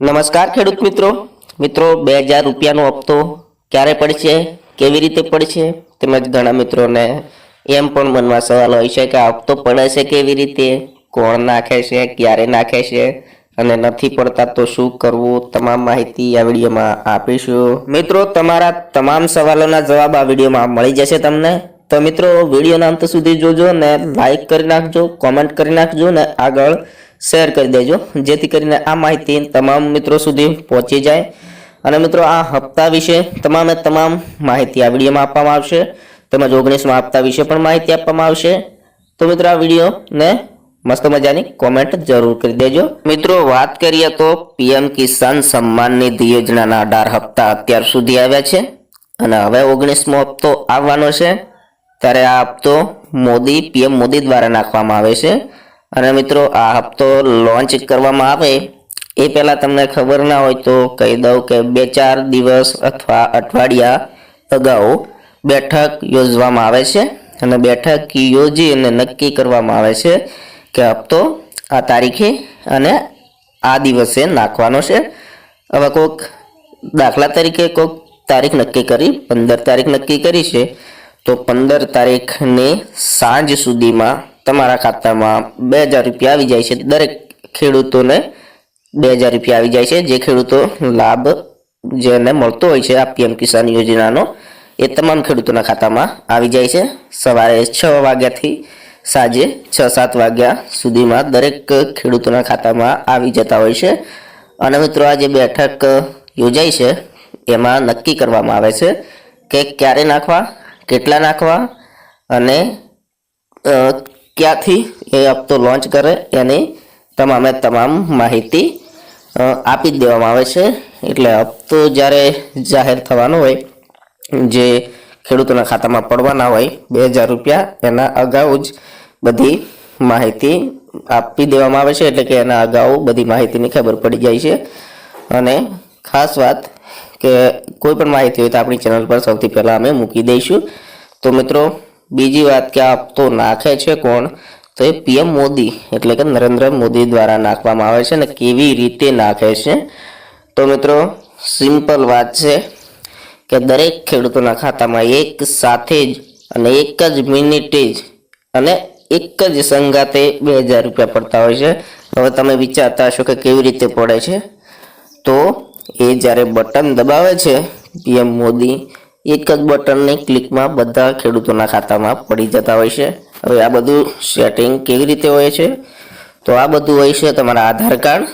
નમસ્કાર ખેડૂત મિત્રો. મિત્રો, બે હજાર રૂપિયાનો હપ્તો ક્યારે પડશે? કેવી રીતે પડશે? તેમજ ઘણા મિત્રોને એમ પણ મનમાં સવાલ હોય છે કે આ હપ્તો પડે છે કેવી રીતે? કોણ નાખે છે? ક્યારે નાખે છે? અને નથી પડતા તો શું કરવું? તમામ માહિતી આ વિડીયોમાં આપીશું. મિત્રો, તમારા તમામ સવાલોના જવાબ આ વિડીયોમાં મળી જશે તમને. તો મિત્રો, વિડીયોના અંત સુધી જોજો ને લાઈક કરી નાખજો કોમેન્ટ કરી નાખજો ને આગળ શેર કરી દેજો. જેથી કરીને આ માહિતી તમામ મિત્રો સુધી પહોંચી જાય. અને મિત્રો, આ હપ્તા વિશે તમામે તમામ માહિતી આ વિડીયોમાં આપવામાં આવશે. તેમજ ઓગણીસમાં હપ્તા વિશે પણ માહિતી આપવામાં આવશે. તો મિત્રો, આ વિડીયોને મસ્ત મજાની કોમેન્ટ જરૂર કરી દેજો. મિત્રો, વાત કરીએ તો પીએમ કિસાન સન્માન નિધિ યોજનાના અઢાર હપ્તા અત્યાર સુધી આવ્યા છે. અને હવે ઓગણીસમો હપ્તો આવવાનો છે. ત્યારે આ હપ્તો મોદી, પીએમ મોદી દ્વારા નાખવામાં આવે છે. અને મિત્રો, આ હપ્તો લોન્ચ કરવામાં આવે, એ પહેલાં તમને ખબર ના હોય તો કહી દઉં કે બે ચાર દિવસ અથવા અઠવાડિયા અગાઉ બેઠક યોજવામાં આવે છે અને બેઠક યોજી અને નક્કી કરવામાં આવે છે કે હપ્તો આ તારીખે અને આ દિવસે નાખવાનો છે. હવે કોઈક દાખલા તરીકે કોઈક તારીખ નક્કી કરી, પંદર તારીખ નક્કી કરી છે, તો પંદર તારીખની સાંજ સુધીમાં તમારા ખાતામાં બે હજાર રૂપિયા આવી જાય છે. દરેક ખેડૂતોને બે હજાર રૂપિયા આવી જાય છે. જે ખેડૂતો લાભ જેને મળતો હોય છે આ પીએમ કિસાન યોજનાનો, એ તમામ ખેડૂતોના ખાતામાં આવી જાય છે. સવારે છ વાગ્યાથી સાંજે છ સાત વાગ્યા સુધીમાં દરેક ખેડૂતોના ખાતામાં આવી જતા હોય છે. અને મિત્રો, આ જે બેઠક યોજાઈ છે, એમાં નક્કી કરવામાં આવે છે કે ક્યારે નાખવા, કેટલા નાખવા અને ક્યાંથી એ હપ્તો લોન્ચ કરે, એની તમામે તમામ માહિતી આપી દેવામાં આવે છે. એટલે હપ્તો જ્યારે જાહેર થવાનો હોય, જે ખેડૂતોના ખાતામાં પડવાના હોય, બે હજાર રૂપિયા એના અગાઉ જ બધી માહિતી આપી દેવામાં આવે છે, એટલે કે એના અગાઉ બધી માહિતીની ખબર પડી જાય છે. અને ખાસ વાત કે કોઈ પણ માહિતી હોય તો આપણી ચેનલ પર સૌથી પહેલાં અમે મૂકી દઈશું. તો મિત્રો બીજી વાત કે આ તો નાખે છે કોણ? તો એ પીએમ મોદી, એટલે કે નરેન્દ્ર મોદી દ્વારા નાખવામાં આવે છે અને કેવી રીતે નાખે છે? તો મિત્રો, સિમ્પલ વાત છે કે દરેક ખેડૂતોના ખાતામાં એક સાથે જ અને એક જ મિનિટે જ અને એક જ સંગાતે બે હજાર રૂપિયા પડતા હોય છે. હવે તમે વિચારતા હશો કે કેવી રીતે પડે છે? તો એ જ્યારે બટન દબાવે છે પીએમ મોદી એક જ બટનની ક્લિકમાં બધા ખેડૂતોના ખાતામાં પડી જતા હોય છે. હવે આ બધું સેટિંગ કેવી રીતે હોય છે? તો આ બધું હોય છે તમારા આધાર કાર્ડ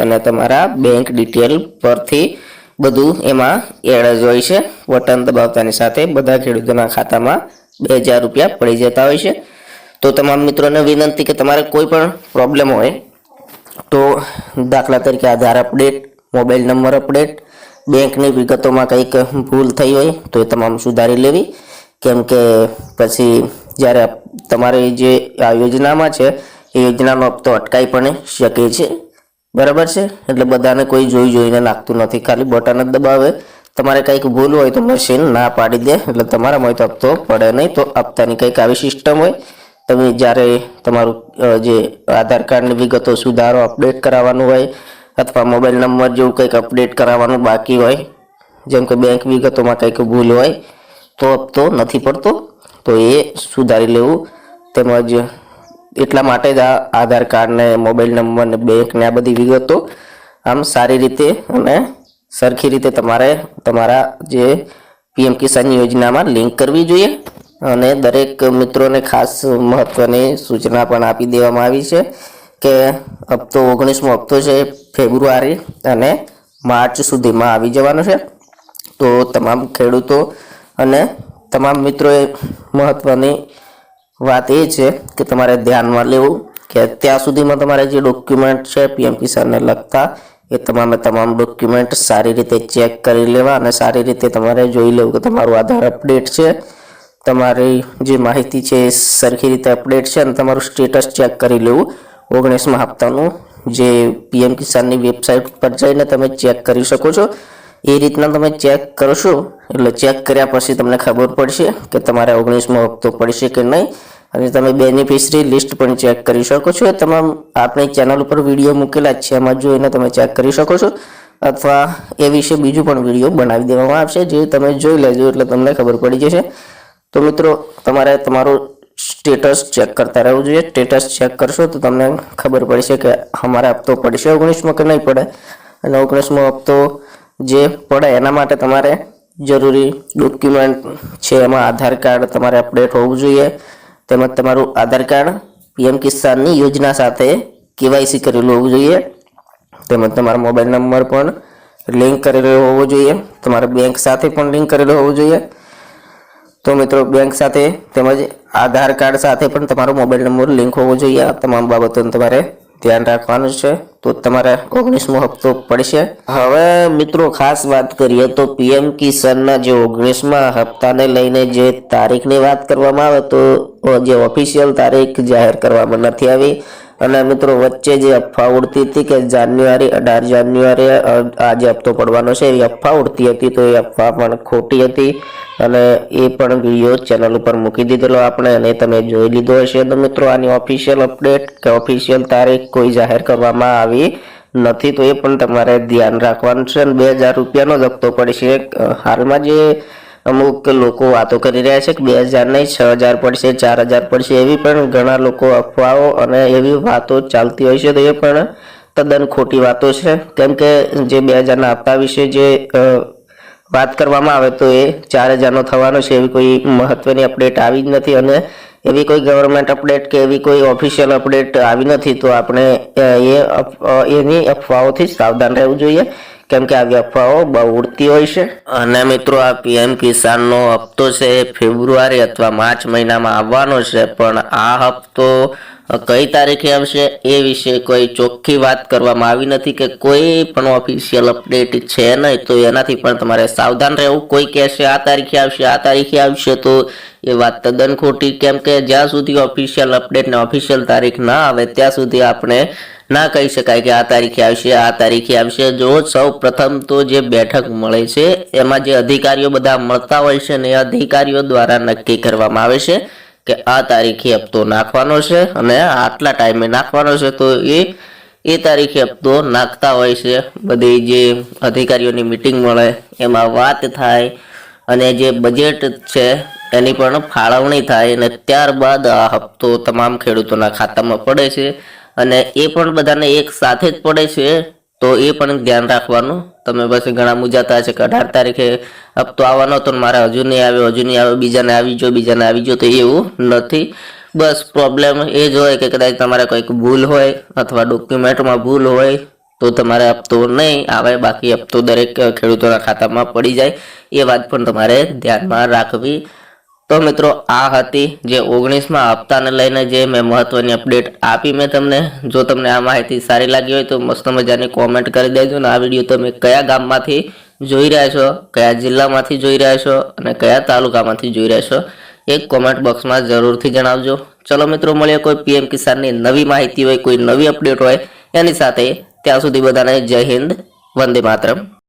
અને તમારા બેંક ડિટેલ પરથી બધું એમાં એડ જ હોય છે. બટન દબાવતાની સાથે બધા ખેડૂતોના ખાતામાં બે હજાર રૂપિયા પડી જતા હોય છે. તો તમામ મિત્રોને વિનંતી કે તમારે કોઈ પણ પ્રોબ્લેમ હોય તો દાખલા તરીકે Aadhaar update mobile number update બેંકની વિગતોમાં કંઈક ભૂલ થઈ હોય તો એ તમામ સુધારી લેવી. કેમ કે પછી જ્યારે તમારી જે આ યોજનામાં છે, એ યોજનાનો હપ્તો અટકાઈ પણ શકે છે. બરાબર છે? એટલે બધાને કોઈ જોઈ જોઈને નાખતું નથી. ખાલી બટન જ દબાવે. તમારે કંઈક ભૂલ હોય તો મશીન ના પાડી દે. એટલે તમારામાં તો હપ્તો પડે નહીં. તો હપ્તાની કંઈક આવી સિસ્ટમ હોય. તમે જ્યારે તમારું જે આધાર કાર્ડની વિગતો સુધારો, અપડેટ કરાવવાનું હોય અથવા મોબાઈલ નંબર જેવું કંઈક અપડેટ કરાવવાનું બાકી હોય, જેમ કે બેંક વિગતોમાં કંઈક ભૂલ હોય, તો હપ્તો નથી પડતો. તો એ સુધારી લેવું. તેમજ એટલા માટે જ આ આધાર કાર્ડને મોબાઈલ નંબર ને બેંક આ બધી વિગતો આમ સારી રીતે અને સરખી રીતે તમારે તમારા જે પીએમ કિસાન યોજનામાં લિંક કરવી જોઈએ. અને દરેક મિત્રોને ખાસ મહત્ત્વની સૂચના પણ આપી દેવામાં આવી છે. કે હપ્તો ઓગણીસમો હપ્તો છે ફેબ્રુઆરી અને માર્ચ સુધીમાં આવી જવાનો છે. તો તમામ ખેડૂતો અને તમામ મિત્રોએ મહત્ત્વની વાત એ છે કે તમારે ધ્યાનમાં લેવું કે ત્યાં સુધીમાં તમારે જે ડોક્યુમેન્ટ છે પીએમ કિસાનને લગતા, એ તમામે તમામ ડોક્યુમેન્ટ સારી રીતે ચેક કરી લેવા અને સારી રીતે તમારે જોઈ લેવું કે તમારું આધાર અપડેટ છે. તમારી જે માહિતી છે એ સરખી રીતે અપડેટ છે અને તમારું સ્ટેટસ ચેક કરી લેવું. ઓગણીસમાં હપ્તાનું જે પીએમ કિસાનની વેબસાઇટ પર જઈને તમે ચેક કરી શકો છો. એ રીતના તમે ચેક કરશો, એટલે ચેક કર્યા પછી તમને ખબર પડશે કે તમારે ઓગણીસમો હપ્તો પડશે કે નહીં. અને તમે બેનિફિશરી લિસ્ટ પણ ચેક કરી શકો છો. એ તમામ આપણી ચેનલ ઉપર વીડિયો મૂકેલા છે, એમાં જોઈને તમે ચેક કરી શકો છો. અથવા એ વિશે બીજું પણ વીડિયો બનાવી દેવામાં આવશે, જે તમે જોઈ લેજો એટલે તમને ખબર પડી જશે. તો મિત્રો, તમારે તમારું સ્ટેટસ ચેક કરતા રહેવું જોઈએ. સ્ટેટસ ચેક કરશો તો તમને ખબર પડશે કે અમારે હપ્તો પડશે ઓગણીસમાં કે નહીં પડે. અને ઓગણીસમો હપ્તો જે પડે એના માટે તમારે જરૂરી ડોક્યુમેન્ટ છે. એમાં આધાર કાર્ડ તમારે અપડેટ હોવું જોઈએ. તેમજ તમારું આધાર કાર્ડ પીએમ કિસાનની યોજના સાથે કેવાયસી કરેલું હોવું જોઈએ. તેમજ તમારો મોબાઈલ નંબર પણ લિંક કરેલો હોવો જોઈએ. તમારા બેંક સાથે પણ લિંક કરેલો હોવો જોઈએ. તો મિત્રો બેંક સાથે તેમજ આધાર કાર્ડ સાથે પણ તમારો મોબાઈલ નંબર લિંક હોવો જોઈએ. આ તમામ બાબતોનું તમારે ધ્યાન રાખવાનું છે. તો તમારે ઓગણીસમો હપ્તો પડશે. હવે મિત્રો, ખાસ વાત કરીએ તો પીએમ કિસાનના જે ઓગણીસમા હપ્તાને લઈને જે તારીખની વાત કરવામાં આવે તો, જે ઓફિશિયલ તારીખ જાહેર કરવામાં નથી આવી. અને મિત્રો, વચ્ચે જે અફવા ઉડતી હતી કે જાન્યુઆરી, અઢાર જાન્યુઆરી આ જે હપ્તો પડવાનો છે, એવી અફવા ઉડતી હતી, તો એ અફવા પણ ખોટી હતી. અને એ પણ વીડિયો ચેનલ ઉપર મૂકી દીધેલો આપણે અને તમે જોઈ લીધો હશે. તો મિત્રો, આની ઓફિશિયલ અપડેટ કે ઓફિશિયલ તારીખ કોઈ જાહેર કરવામાં આવી નથી, તો એ પણ તમારે ધ્યાન રાખવાનું છે. અને બે હજાર રૂપિયાનો જ હપ્તો પડશે. હાલમાં જે અમુક લોકો વાતો કરી રહ્યા છે કે બે હજાર નહીં, છ હજાર પડશે, ચાર હજાર પડશે એવી પણ ઘણા લોકો અફવાઓ અને એવી વાતો ચાલતી હોય છે તો એ પણ તદ્દન ખોટી વાતો છે. કેમ કે જે બે હજારના હપ્તા વિશે જે વાત કરવામાં આવે તો એ ચાર હજારનો થવાનો છે એવી કોઈ મહત્વની અપડેટ આવી જ નથી અને એવી કોઈ ગવર્મેન્ટ અપડેટ કે એવી કોઈ ઓફિશિયલ અપડેટ આવી નથી તો આપણે એ એની અફવાઓથી સાવધાન રહેવું જોઈએ. કેમ કે આવી અફવાઓ બહુ ઉડતી હોય છે. અને મિત્રો આ પીએમ કિસાનનો હપ્તો છે ફેબ્રુઆરી અથવા માર્ચ મહિનામાં આવવાનો છે, પણ આ હપ્તો કઈ તારીખે આવશે એ વિશે કોઈ ચોખ્ખી વાત કરવામાં આવી નથી કે કોઈ પણ ઓફિશિયલ અપડેટ છે નહીં, તો એનાથી પણ તમારે સાવધાન રહેવું. કોઈ કહેશે આ તારીખે આવશે, આ તારીખે આવશે, તો એ વાત તદ્દન ખોટી કેમ કે જ્યાં સુધી ઓફિશિયલ અપડેટ ને ઓફિશિયલ તારીખ ના આવે, ત્યાં સુધી આપણે ના કહી શકાય કે આ તારીખે આવશે, આ તારીખે આવશે. જો સૌ પ્રથમ તો જે બેઠક મળે છે, એમાં જે અધિકારીઓ બધા મળતા હોય છે ને એ અધિકારીઓ દ્વારા નક્કી કરવામાં આવે છે કે આ તારીખે હપ્તો નાખવાનો છે અને આટલા ટાઈમે નાખવાનો છે. તો એ એ તારીખે હપ્તો નાખતા હોય છે. બધી જે અધિકારીઓની મિટિંગ મળે, એમાં વાત થાય અને જે બજેટ છે એની પણ ફાળવણી થાય અને ત્યારબાદ આ હપ્તો તમામ ખેડૂતોના ખાતામાં પડે છે. અને એ પણ બધાને એક સાથે જ પડે છે, તો એ પણ ધ્યાન રાખવાનું. તમે પછી ઘણા મૂંઝાતા છે કે અઢાર તારીખે હપ્તો આવવાનો હતો મારે હજુ નહીં આવ્યો, હજુ નહીં આવ્યો, બીજાને આવી જો બીજાને આવી જો તો એવું નથી. બસ પ્રોબ્લેમ એ જ હોય કે કદાચ તમારે કંઈક ભૂલ હોય અથવા ડોક્યુમેન્ટમાં ભૂલ હોય, તો તમારે હપ્તો નહીં આવે, બાકી હપ્તો દરેક ખેડૂતોના ખાતામાં પડી જાય. એ વાત પણ તમારે ધ્યાનમાં રાખવી તો મિત્રો, આ હતી જે ઓગણીસમાં હપ્તાને લઈને જે મેં મહત્વની અપડેટ આપી મેં તમને. જો તમને આ માહિતી સારી લાગી હોય તો મસ્ત મજાની કોમેન્ટ કરી દેજો ને આ વીડિયો તમે કયા ગામમાંથી જોઈ રહ્યા છો, કયા જિલ્લામાંથી જોઈ રહ્યા છો અને કયા તાલુકામાંથી જોઈ રહ્યા છો, એક કોમેન્ટ બોક્સમાં જરૂરથી જણાવજો. ચલો મિત્રો, મળીએ કોઈ પીએમ કિસાનની નવી માહિતી હોય, કોઈ નવી અપડેટ હોય, એની સાથે ત્યાં સુધી બધાને જય હિન્દ, વંદે માતરમ.